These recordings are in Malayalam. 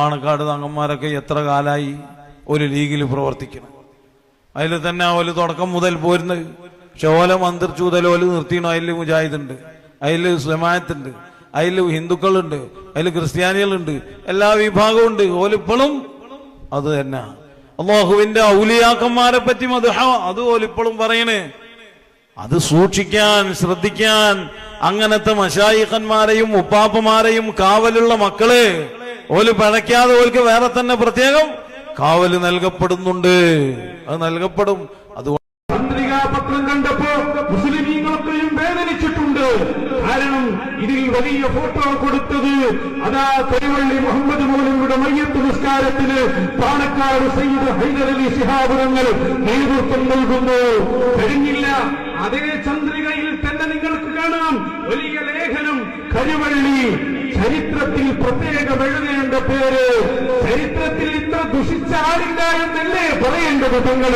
പാണക്കാട് തങ്ങന്മാരൊക്കെ എത്ര കാലായി ഒരു ലീഗിൽ പ്രവർത്തിക്കണം. അതിൽ തന്നെ ഓൽ തുടക്കം മുതൽ പോരുന്നത് പക്ഷെ ഓല മന്ത്രിച്ചൂതൽ ഓൽ നിർത്തിയണം. അതിൽ മുജാഹിദുണ്ട്. അതിൽ ജമാഅത്തുണ്ട് അതിൽ ഹിന്ദുക്കളുണ്ട്. അതിൽ ക്രിസ്ത്യാനികളുണ്ട്. എല്ലാ വിഭാഗവും ഉണ്ട്. ഓലിപ്പോഴും അത് തന്നെ. അള്ളാഹുവിന്റെ ഔലിയാക്കന്മാരെ പറ്റി മധുഹ. അത് ഓലിപ്പോഴും പറയണേ. അത് സൂക്ഷിക്കാൻ ശ്രദ്ധിക്കാൻ അങ്ങനത്തെ മഷായിഖന്മാരെയും ഉപ്പാപ്പമാരെയും കാവലുള്ള മക്കൾ ഓൽ പഴയ്ക്കാതെ ഓൽക്ക് വേറെ തന്നെ പ്രത്യേകം കാവൽ നൽകപ്പെടുന്നുണ്ട്. അത് നൽകപ്പെടും. അതുകൊണ്ട് പത്രികാപത്രം കണ്ടപ്പോ മുസ്ലിമീങ്ങളൊക്കെയും വേദനിച്ചിട്ടുണ്ട്. കാരണം ഇതിൽ വലിയ ഫോട്ടോ കൊടുത്തത് അതാ തെരുവള്ളി മുഹമ്മദ് മോലിയുടെ മയ്യത്ത് നിസ്കാരത്തിന് പാണക്കാട് സയ്യിദ് ഹൈദരലി ശിഹാപുരങ്ങൾ നേതൃത്വം നൽകുന്നു. കഴിഞ്ഞില്ല. അതേ ചന്ദ്രികയിൽ തന്നെ നിങ്ങൾക്ക് കാണാം. വലിയ ലേഖനം കരുവള്ളി ചരിത്രത്തിൽ പ്രത്യേകം എഴുതേണ്ട പേര് ചരിത്രത്തിൽ ഇത്ര ദുഷിച്ച ആളില്ല എന്നല്ലേ പറയേണ്ടത് തങ്ങൾ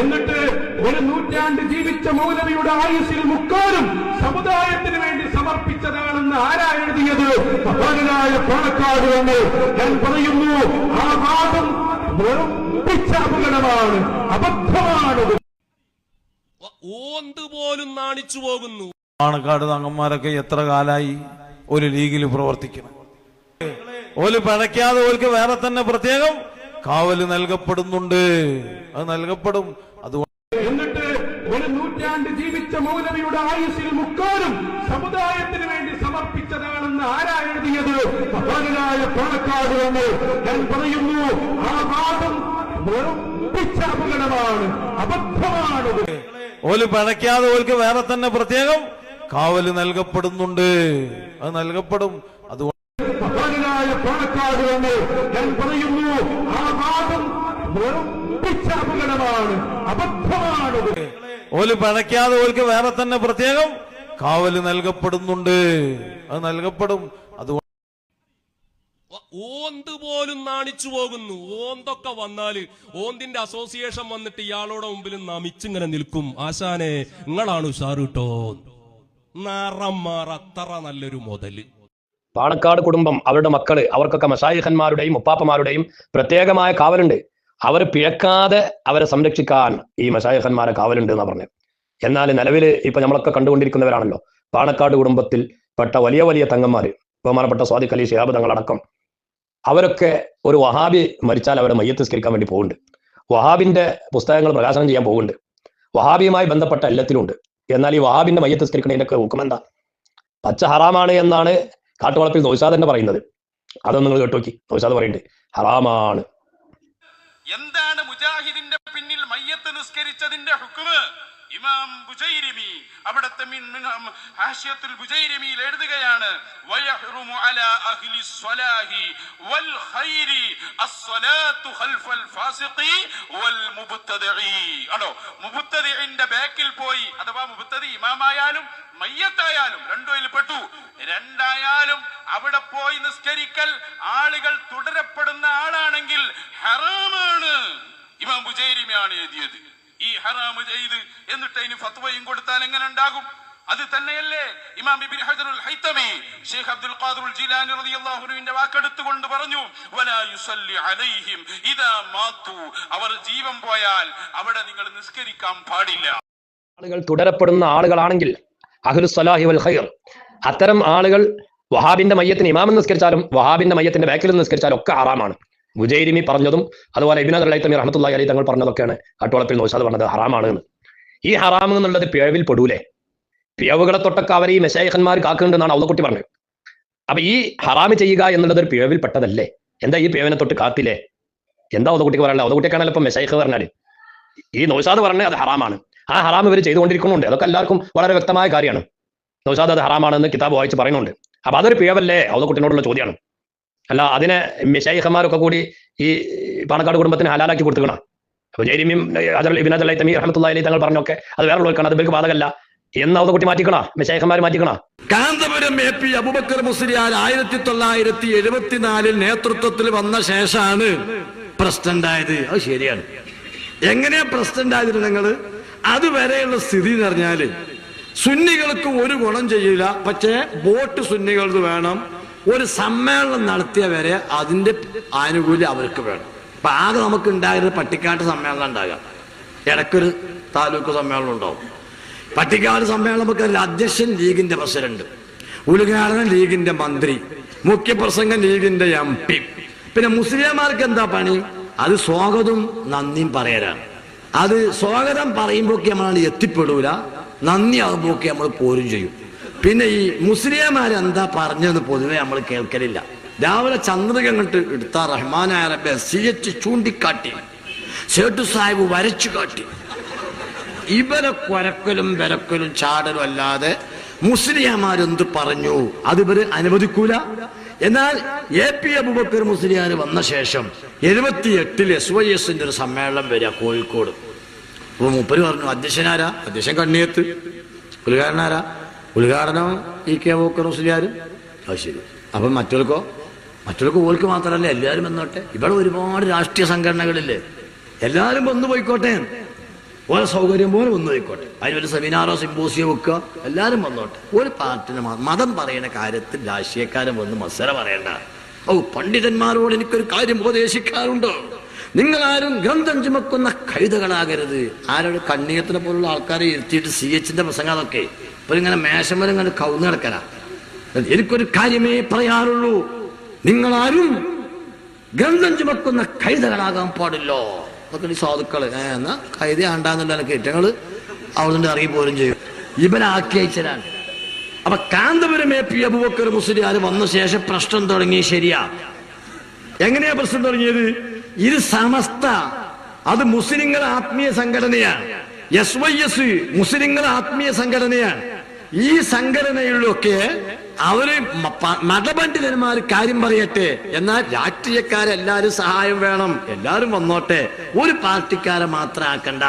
എന്നിട്ട് ഒരു നൂറ്റാണ്ട് ജീവിച്ച മൗലവിയുടെ ആയുസിൽ മുക്കാലും സമുദായത്തിന് വേണ്ടി സമർപ്പിച്ചതാണെന്ന് ആരാ എഴുതിയത്? മഹാനായ പാണക്കാട് എന്ന് ഞാൻ പറയുന്നു ആ വാദം വെറുപ്പിച്ച അപകടമാണ് അബദ്ധമാണത് ഓന്ത് പോലും നാണിച്ചു പോകുന്നു. പാണക്കാട് തങ്ങന്മാരൊക്കെ എത്ര കാലായി? ഒരു ലീഗിൽ പ്രവർത്തിക്കണം. ഓൽ പഴയ്ക്കാതെ ഓൽക്ക് വേറെ തന്നെ പ്രത്യേകം കാവൽ നൽകപ്പെടുന്നുണ്ട്. അത് നൽകപ്പെടും. അതുകൊണ്ട് എന്നിട്ട് ഒരു നൂറ്റാണ്ട് ജീവിച്ച മൗലവിയുടെ ആയുസ്സിൽ മുക്കാലും സമുദായത്തിന് വേണ്ടി സമർപ്പിച്ചതാണെന്ന് ആരാ എഴുതിയത്? മഹാനായ പാണക്കാട് എന്ന് ഞാൻ പറയുന്നു ആ വാദം വെറും പിച്ച അപകടമാണ് അബദ്ധമാണത്. ഓൽ പഴയ്ക്കാതെ ഓൽക്ക് വേറെ തന്നെ പ്രത്യേകം കാവൽ നൽകപ്പെടുന്നുണ്ട്. അത് നൽകപ്പെടും. അതുകൊണ്ട് മഹാനായ പാണക്കാട് എന്ന് ഞാൻ പറയുന്നു ആ വാദം അപകടമാണ് അബദ്ധമാണത് ഓൽ പഴയ്ക്കാതെ ഓൽക്ക് വേറെ തന്നെ പ്രത്യേകം കാവൽ നൽകപ്പെടുന്നുണ്ട്. അത് നൽകപ്പെടും. അതുകൊണ്ട് ഓന്ത് പോലും നാണിച്ചു പോകുന്നു. ഓന്തൊക്കെ വന്നാൽ ഓന്തിന്റെ അസോസിയേഷൻ വന്നിട്ട് ഇയാളുടെ മുമ്പിൽ നമിച്ചിങ്ങനെ നിൽക്കും. ആശാനെ നിങ്ങളാണ് ഉഷാറ് കേട്ടോ? നിറം നല്ലൊരു മുതൽ. പാണക്കാട് കുടുംബം അവരുടെ മക്കൾ അവർക്കൊക്കെ മഷായിഖന്മാരുടെയും ഉപ്പാപ്പമാരുടെയും പ്രത്യേകമായ കാവലുണ്ട്. അവർ പിഴക്കാതെ അവരെ സംരക്ഷിക്കാൻ ഈ മഷായിഖന്മാരെ കാവലുണ്ട് എന്ന് പറഞ്ഞു എന്നാൽ നിലവിൽ ഇപ്പൊ നമ്മളൊക്കെ കണ്ടുകൊണ്ടിരിക്കുന്നവരാണല്ലോ. പാണക്കാട് കുടുംബത്തിൽ പെട്ട വലിയ വലിയ തങ്ങന്മാര് ബഹുമാനപ്പെട്ട സ്വാദിഖ് അലി തങ്ങളടക്കം. അവരൊക്കെ ഒരു വഹാബി മരിച്ചാൽ അവരെ മയ്യത്ത് സ്കരിക്കാൻ വേണ്ടി പോകുന്നുണ്ട് വഹാബിന്റെ പുസ്തകങ്ങൾ പ്രകാശനം ചെയ്യാൻ പോകുന്നുണ്ട് വഹാബിയുമായി ബന്ധപ്പെട്ട എല്ലാത്തിലും ഉണ്ട് എന്നാൽ ഈ വഹാബിന്റെ മയ്യത്ത് സ്കരിക്കുന്നതിനൊക്കെ ഹുക്കുമെന്താ പച്ച ഹറാമാണ് എന്നാണ് കാട്ടുവളപ്പിൽ നൗഷാദ് തന്നെ പറയുന്നത്. അതൊന്നും നിങ്ങൾ കേട്ടോക്കി നൗഷാദ് പറയുന്നുണ്ട് ഹറാമാണ്. എന്താണ് മുജാഹിദിന്റെ പിന്നിൽ മയ്യത്ത് നിസ്കരിച്ചതിന്റെ ഹുക്കുമ് ഇമാം ബുജൈരിമി അവിടത്തെ ഹാഷ്യത്തുൽ ബുജൈരിമിയിൽ എഴുതുകയാണ് വയഹ്റുമു അലാ അഹ്ലി സ്വലാഹി വൽ ഖൈരി അസ്സലാത്തു ഖൽഫൽ ഫാസിഖി വൽ മുബ്തദിഇ. ആണോ? മുബ്തദിഇന്റെ ബാക്കിൽ പോയി അഥവാ മുബ്തദി ഇമാമായാലും മയ്യത്തായാലും രണ്ടും പെട്ടു. രണ്ടായാലും അവിടെ പോയി നിസ്കരിക്കൽ ആളുകൾ തുടരപ്പെടുന്ന ആളാണെങ്കിൽ ഹറാമാണ്. ഇമാം ബുജൈരിമിയാണ് എഴുതിയത്. ഈ ഹറാമ് ചെയ്ത് എന്നിട്ട് അതിന് ഫത്വയും കൊടുത്താൽ എങ്ങനെ ഉണ്ടാകും? അത് തന്നെയല്ലേ ഇമാം ഇബ്നു ഹജറുൽ ഹൈതമി ഷെയ്ഖ് അബ്ദുൽ ഖാദിറുൽ ജീലാനി റളിയല്ലാഹു അൻഹുവിന്റെ വാക്കെടുത്തുകൊണ്ട് പറഞ്ഞു വലാ യുസല്ലി അലൈഹിം ഇദാ മാതു അവർ ജീവൻ പോയാൽ അവിടെ നിങ്ങൾ നിസ്കരിക്കാൻ പാടില്ല. ആളുകൾ തുടരപ്പെടുന്ന ആളുകളാണെങ്കിൽ അഹ്ലു സലാഹി വൽ ഖൈർ. അത്തരം ആളുകൾ വഹാബിന്റെ മയ്യത്തിന് ഇമാമെന്ന് നിസ്കരിച്ചാലും വഹാബിന്റെ മയ്യത്തിന്റെ ബാക്കിൽ നിസ്കരിച്ചാലും ഒക്കെ ഹറാമാണ്. മുജൈരിമി പറഞ്ഞതും അതുപോലെ ഇബിന അലൈത്തമി റഹ്മത്തുള്ളി അലി തങ്ങൾ പറഞ്ഞതൊക്കെയാണ് കാട്ടുവളപ്പിൽ നോശാദ് പറഞ്ഞത് ഹറാമാണ് എന്ന്. ഈ ഹറാം എന്നുള്ളത് പിഴവിൽ പെടൂലേ. പിഴവുകളെ തൊട്ടൊക്കെ അവർ ഈ മെശായിഖന്മാർ കാക്കുന്നുണ്ടെന്നാണ് ഔതക്കുട്ടി പറഞ്ഞത്. അപ്പൊ ഈ ഹറാമ് ചെയ്യുക എന്നുള്ളത് ഒരു പിഴവിൽ പെട്ടതല്ലേ? എന്താ ഈ പിഴവിനെ തൊട്ട് കാത്തില്ലേ? എന്താ ഔതക്കുട്ടിക്ക് പറയാനുള്ളത്? ഔതക്കുട്ടിക്കാണല്ലോ ഇപ്പൊ മെശായിഖ് പറഞ്ഞാൽ. ഈ നൗഷാദ് പറഞ്ഞത് അത് ഹറാമാണ്. ആ ഹറാം ഇവർ ചെയ്തുകൊണ്ടിരിക്കുന്നുണ്ട്. അതൊക്കെ എല്ലാവർക്കും വളരെ വ്യക്തമായ കാര്യമാണ്. നൗഷാദ് അത് ഹറാമാണെന്ന് കിതാബ് വായിച്ച് പറയുന്നുണ്ട്. അപ്പൊ അതൊരു പിഴവല്ലേ? ഔതക്കുട്ടിനോടുള്ള ചോദ്യമാണ്. അല്ല അതിനെ മിഷൈഹമാരൊക്കെ കൂടി ഈ പാണക്കാട് കുടുംബത്തിന് ഹലാലാക്കി കൊടുത്തുക്കണം അപ്പൊ ജൈരിമിയും അലൈ തമീർ അഹമ്മത്തുള്ള അലി തങ്ങൾ പറഞ്ഞൊക്കെ അത് വേറെ ഉള്ളവർക്കാണ് അത് ഇവർക്ക് ബാധകല്ല എന്ന് കുട്ടി മാറ്റിക്കണോ? മിഷൈഖന്മാർ മാറ്റിക്കണോ? കാന്തപുരം എ പി അബുബക്കർ മുസ്ലിയാർ ആയിരത്തി തൊള്ളായിരത്തി എഴുപത്തിനാലിൽ നേതൃത്വത്തിൽ വന്ന ശേഷമാണ് പ്രസിഡന്റ് ആയത് അത് ശരിയാണ്. എങ്ങനെയാ പ്രസിഡന്റ് ആയത് നിങ്ങൾ അതുവരെയുള്ള സ്ഥിതി എന്ന് പറഞ്ഞാൽ സുന്നികൾക്ക് ഒരു ഗുണം ചെയ്യില്ല പക്ഷേ വോട്ട് സുന്നികൾക്ക് വേണം. ഒരു സമ്മേളനം നടത്തിയവരെ അതിന്റെ ആനുകൂല്യം അവർക്ക് വേണം. അപ്പൊ ആകെ നമുക്ക് ഉണ്ടായിരുന്ന പട്ടിക്കാട്ട് സമ്മേളനം ഉണ്ടാകാം. ഇടയ്ക്കൊരു താലൂക്ക് സമ്മേളനം ഉണ്ടാവും. പട്ടിക്കാട് സമ്മേളനം നമുക്ക് അധ്യക്ഷൻ ലീഗിന്റെ പ്രസിഡന്റ് ഉദ്ഘാടനം ലീഗിന്റെ മന്ത്രി മുഖ്യപ്രസംഗം ലീഗിന്റെ എം പി. പിന്നെ മുസ്ലിംമാർക്ക് എന്താ പണി? അത് സ്വാഗതവും നന്ദിയും പറയലാണ്. അത് സ്വാഗതം പറയുമ്പോഴൊക്കെ നമ്മളാണ് എത്തിപ്പെടൂല. നന്ദി ആകുമ്പോഴൊക്കെ നമ്മൾ പോരും ചെയ്യും. പിന്നെ ഈ മുസ്ലിംമാർ എന്താ പറഞ്ഞതെന്ന് പൊതുവെ നമ്മൾ കേൾക്കലില്ല. രാവിലെ ചന്ദ്രിക കണ്ടിട്ട് എടുത്ത റഹ്മാനായ റബ്ബെ സിയറ്റ് ചൂണ്ടിക്കാട്ടി സേട്ടു സാഹിബ് വരച്ചു കാട്ടി. ഇവരെ കൊരക്കലും വിരക്കലും ചാടലും അല്ലാതെ മുസ്ലിയാമാരെന്ത് പറഞ്ഞു? അത് ഇവർ അനുവദിക്കൂല. എന്നാൽ എ പി അബുബക്കർ മുസ്ലിയാർ വന്ന ശേഷം എഴുപത്തി എട്ടിൽ എസ് വൈ എസിന്റെ ഒരു സമ്മേളനം വരിക കോഴിക്കോട്. അപ്പൊ മൂപ്പര് പറഞ്ഞു അധ്യക്ഷനാരാ? അധ്യക്ഷൻ കണ്ണിയത്ത്. ഉദ്ഘാടനാരാ ഉദ്ഘാടനം ഈ കെ വോക്കർ മുസ്ലിയാർ അത് ശരി. അപ്പം മറ്റവർക്കോ മറ്റവർക്ക് ഓൽക്ക് മാത്രമല്ല എല്ലാവരും വന്നോട്ടെ. ഇവിടെ ഒരുപാട് രാഷ്ട്രീയ സംഘടനകളില്ലേ? എല്ലാവരും വന്നു പോയിക്കോട്ടെ. ഓരോ സൗകര്യം പോലെ വന്നു പോയിക്കോട്ടെ. ഒരു സെമിനാറോ സിമ്പോസിയോ വെക്കുക. എല്ലാവരും വന്നോട്ടെ. ഒരു പാർട്ടിന് മതം പറയുന്ന കാര്യത്തിൽ രാഷ്ട്രീയക്കാരൻ വന്ന് മത്സരം പറയണ്ട. ഓ പണ്ഡിതന്മാരോട് എനിക്കൊരു കാര്യം ഉപദേശിക്കാറുണ്ടോ? നിങ്ങൾ ആരും ഗ്രന്ഥം ചുമക്കുന്ന കഴുതകളാകരുത് ആരോട് കണ്ണീയത്തിനെ പോലുള്ള ആൾക്കാരെ ഇരുത്തിയിട്ട് സി എച്ചിന്റെ പ്രസംഗം അതൊക്കെ. ഇപ്പൊ ഇങ്ങനെ മേശമരം ഇങ്ങനെ കവുന്ന് കിടക്കല. എനിക്കൊരു കാര്യമേ പറയാറുള്ളൂ. നിങ്ങളാരും ഗ്രന്ഥം ചുമക്കുന്ന കൈതകളാകാൻ പാടില്ലോ. അതൊക്കെ ഈ സാധുക്കൾ. എന്നാ കൈത ആണ്ടാന്നുള്ള എനിക്ക് ഞങ്ങൾ അവിടെ ഇറങ്ങി പോരും ചെയ്യും. ഇവനാക്കി അപ്പൊ കാന്തപുരം എ പി അബുബക്കർ മുസ്ലിയാർ വന്ന ശേഷം പ്രശ്നം തുടങ്ങി ശരിയാ. എങ്ങനെയാ പ്രശ്നം തുടങ്ങിയത്? ഇത് സമസ്ത. അത് മുസ്ലിങ്ങളെ ആത്മീയ സംഘടനയാണ്. എസ് വൈ എസ് മുസ്ലിങ്ങളെ ആത്മീയ സംഘടനയാണ്. ഈ സംഘടനയിലൊക്കെ അവർ മതപണ്ഡിതന്മാർ കാര്യം പറയട്ടെ. എന്നാൽ രാഷ്ട്രീയക്കാരെല്ലാരും സഹായം വേണം. എല്ലാരും വന്നോട്ടെ. ഒരു പാർട്ടിക്കാരെ മാത്രം ആക്കണ്ട.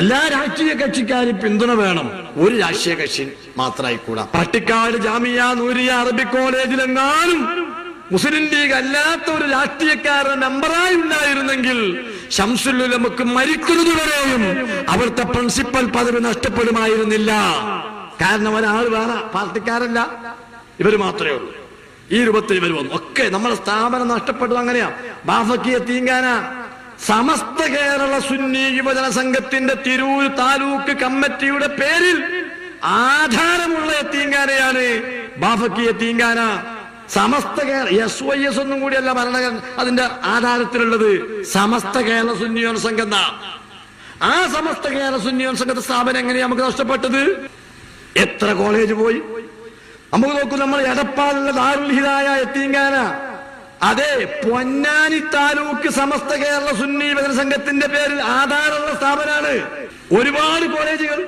എല്ലാ രാഷ്ട്രീയ കക്ഷിക്കാരും പിന്തുണ വേണം. ഒരു രാഷ്ട്രീയ കക്ഷി മാത്രമായിക്കൂടാ പട്ടിക്കാട് ജാമിയ നൂരിയ അറബി കോളേജിലെങ്ങാനും മുസ്ലിം ലീഗ് അല്ലാത്ത ഒരു രാഷ്ട്രീയക്കാരൻ മെമ്പറായി ഉണ്ടായിരുന്നെങ്കിൽ ശംസുല്ലുലമുക്ക് മരിക്കുന്നത് വരെയും അവിടുത്തെ പ്രിൻസിപ്പൽ പദവി നഷ്ടപ്പെടുമായിരുന്നില്ല. കാരണം ഒരാൾ വേറെ പാർട്ടിക്കാരല്ല. ഇവർ മാത്രമേ ഉള്ളൂ. ഈ രൂപത്തിൽ ഇവർ വന്നു. ഒക്കെ നമ്മുടെ സ്ഥാപനം നഷ്ടപ്പെട്ടത് അങ്ങനെയാ. ബാഫക്കിയ തീങ്കാന. സമസ്ത കേരള സുന്നി യുവജന സംഘത്തിന്റെ തിരൂർ താലൂക്ക് കമ്മിറ്റിയുടെ പേരിൽ ആധാരമുള്ള തീങ്കാനയാണ് ബാഫക്കിയ തീങ്കാന. Samastha Kerala S Y S ഒന്നും കൂടിയല്ല ഭരണ അതിന്റെ ആധാരത്തിലുള്ളത് സമസ്ത കേരള സുന്നിയോ സംഘം. ആ സമസ്ത കേരള സുന്നിയോ സംഘത്തെ സ്ഥാപനം എങ്ങനെയാ നമുക്ക് നഷ്ടപ്പെട്ടത്? എത്ര കോളേജ് പോയി? നമുക്ക് നോക്കൂ നമ്മൾ എടപ്പാളിലെ ദാറുൽ ഹിദായ എത്തീങ്കാന. അതെ പൊന്നാനി താലൂക്ക് സമസ്ത കേരള സുന്നി വിതര സംഘത്തിന്റെ പേരിൽ ആധാരമുള്ള സ്ഥാപനമാണ് ഒരുപാട് കോളേജുകൾ.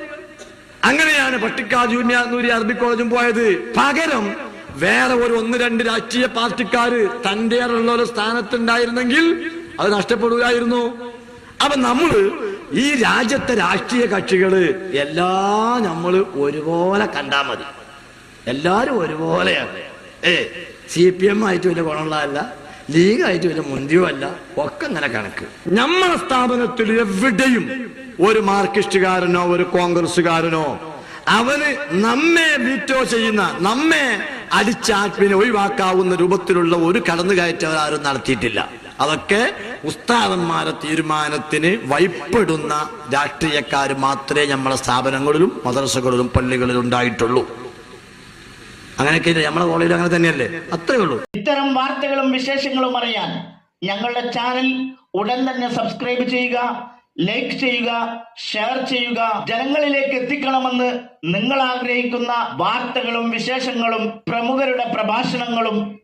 അങ്ങനെയാണ് പട്ടിക്കാട് ജൂനിയർ നൂരി അറബി കോളേജും പോയത്. പകരം വേറെ ഒരു ഒന്ന് രണ്ട് രാഷ്ട്രീയ പാർട്ടിക്കാര് തന്റെ ഉള്ള ഒരു സ്ഥാനത്തുണ്ടായിരുന്നെങ്കിൽ അത് നഷ്ടപ്പെടുകയായിരുന്നു. അപ്പൊ നമ്മൾ ഈ രാജ്യത്തെ രാഷ്ട്രീയ കക്ഷികൾ എല്ലാം നമ്മൾ ഒരുപോലെ കണ്ടാ മതി. എല്ലാരും ഒരുപോലെയാണ്. ഏ സി പി എം ആയിട്ട് വലിയ ഗുണമുള്ളതല്ല ലീഗായിട്ട് വലിയ മുന്തിയോ അല്ല ഒക്കെ ഇങ്ങനെ കണക്ക്. നമ്മളെ സ്ഥാപനത്തിൽ എവിടെയും ഒരു മാർക്സിസ്റ്റുകാരനോ ഒരു കോൺഗ്രസ്സുകാരനോ അവന് നമ്മെ വീറ്റോ ചെയ്യുന്ന നമ്മെ അടിച്ചാറ്റിനെ ഒഴിവാക്കാവുന്ന രൂപത്തിലുള്ള ഒരു കടന്നുകയറ്റം അവരാരും നടത്തിയിട്ടില്ല. അതൊക്കെ ഉസ്താദന്മാരെ തീരുമാനത്തിന് വൈപ്പെടുന്ന രാഷ്ട്രീയക്കാർ മാത്രമേ നമ്മളെ സ്ഥാപനങ്ങളിലും മദ്രസകളിലും പള്ളികളിലും ഉണ്ടായിട്ടുള്ളൂ. അങ്ങനെയൊക്കെ? നമ്മളെ കോളേജിൽ അങ്ങനെ തന്നെയല്ലേ? അത്രേ ഉള്ളൂ. ഇത്തരം വാർത്തകളും വിശേഷങ്ങളും അറിയാൻ ഞങ്ങളുടെ ചാനൽ ഉടൻ തന്നെ സബ്സ്ക്രൈബ് ചെയ്യുക ലൈക്ക് ചെയ്യുക ഷെയർ ചെയ്യുക. ജനങ്ങളിലേക്ക് എത്തിക്കണമെന്ന് നിങ്ങൾ ആഗ്രഹിക്കുന്ന വാർത്തകളും വിശേഷങ്ങളും പ്രമുഖരുടെ പ്രഭാഷണങ്ങളും